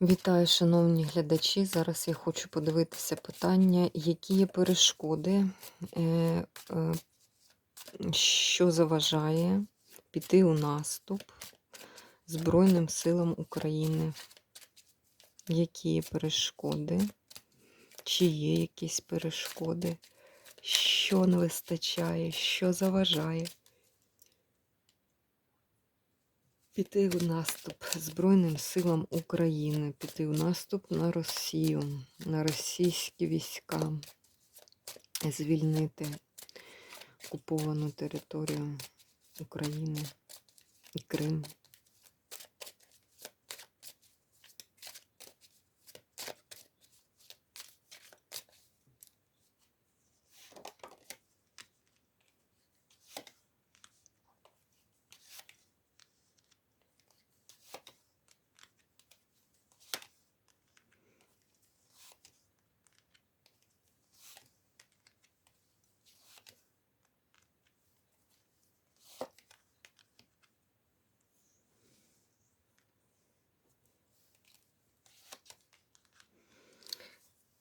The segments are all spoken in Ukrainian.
Вітаю, шановні глядачі. Зараз я хочу подивитися питання, які є перешкоди, е, е, що заважає піти у наступ Збройним силам України. Які є перешкоди? Чи є якісь перешкоди? Що не вистачає, що заважає? Піти в наступ Збройним силам України, піти в наступ на Росію, на російські війська, звільнити окуповану територію України і Крим.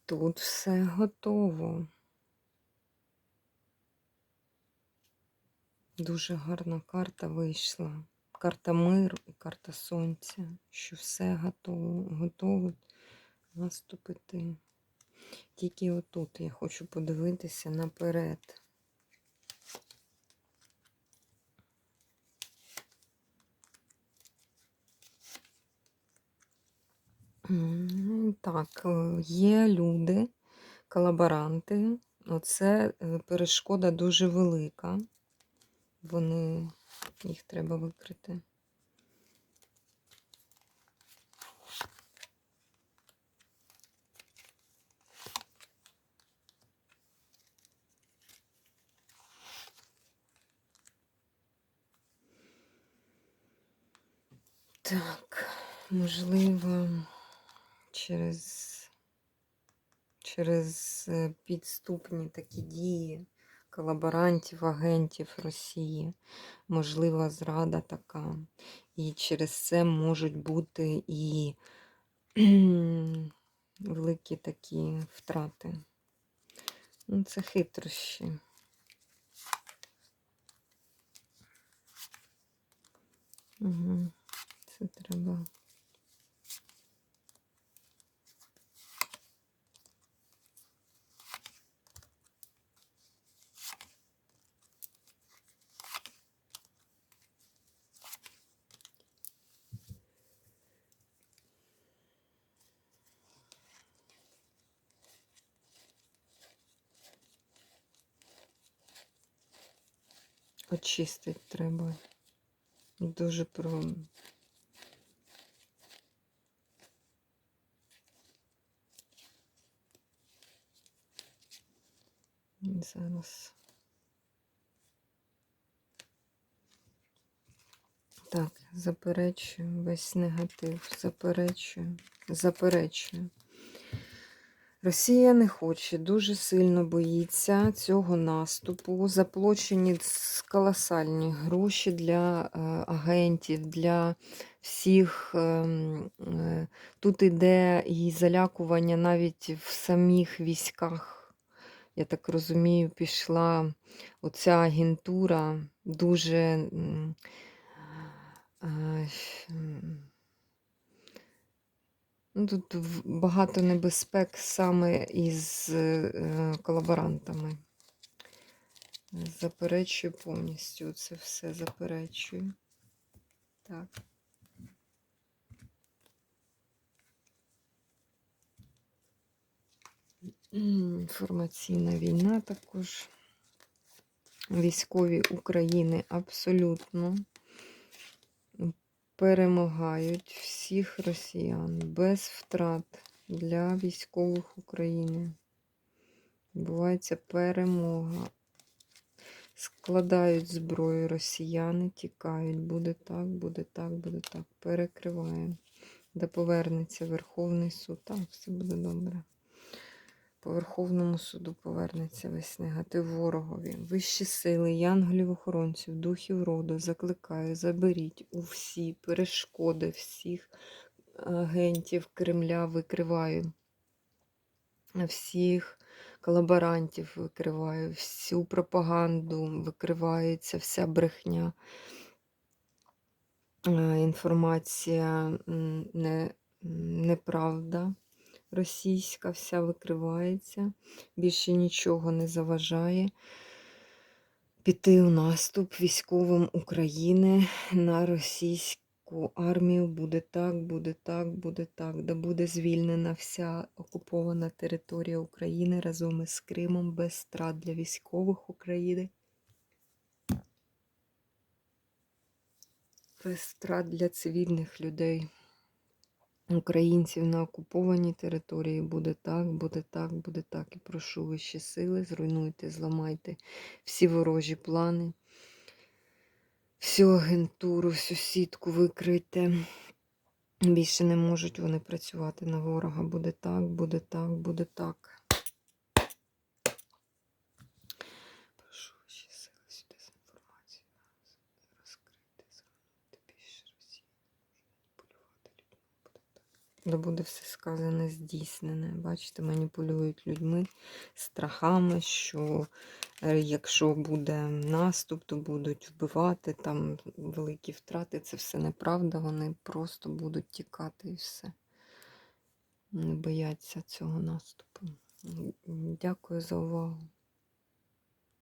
Тут все готово. Дуже гарна карта вийшла. Карта миру і карта сонця, що все готово, готово наступити. Тільки отут я хочу подивитися наперед. М, Так, е, є люди, колаборанти. Оце е, перешкода дуже велика. Вони, їх треба викрити. Так, можливо, через, через е, підступні такі дії колаборантів, агентів Росії, можлива зрада така. І через це можуть бути і великі такі втрати. Ну, це хитрощі. Угу. Це треба. Очистити треба. Дуже про. Зараз. Так, заперечую весь негатив, заперечую, заперечую. Росія не хоче, дуже сильно боїться цього наступу. Заплачені колосальні гроші для е, агентів, для всіх. Е, е, тут іде і залякування навіть в самих військах. Я так розумію, пішла оця агентура дуже. Ну, Тут багато небезпек саме із е, колаборантами. Заперечую повністю це все заперечую. Так. Інформаційна війна також. Військові України абсолютно перемагають всіх росіян без втрат для військових України. Відбувається перемога. Складають зброю росіяни, тікають. Буде так, буде так, буде так. Перекриваємо. Де повернеться Верховний суд. Так, все буде добре. По Верховному суду повернеться весь негатив ворогові. Вищі сили, янголів-охоронців, духів роду закликаю, заберіть у всі перешкоди всіх агентів Кремля викриваю. Всіх колаборантів викриваю, всю пропаганду викривається, вся брехня. Е, Інформація не, неправда російська, вся викривається. Більше нічого не заважає піти у наступ військовим України на російську армію. Буде так, буде так, буде так. Да буде звільнена вся окупована територія України разом із Кримом без страт для військових України. Без страт для цивільних людей. Українців на окупованій території буде так, буде так, буде так. І прошу вищі сили, зруйнуйте, зламайте всі ворожі плани, всю агентуру, всю сітку викрийте. Більше не можуть вони працювати на ворога. Буде так, буде так, буде так. Прошу вищі сили сюди з інформацією. Розкрити, зруйнуйте більше Росії. Маніпулювати людьми буде так. Да буде все сказане, здійснене. Бачите, маніпулюють людьми, страхами, що е, якщо буде наступ, то будуть вбивати, там великі втрати. Це все неправда, вони просто будуть тікати і все. Не бояться цього наступу. Дякую за увагу.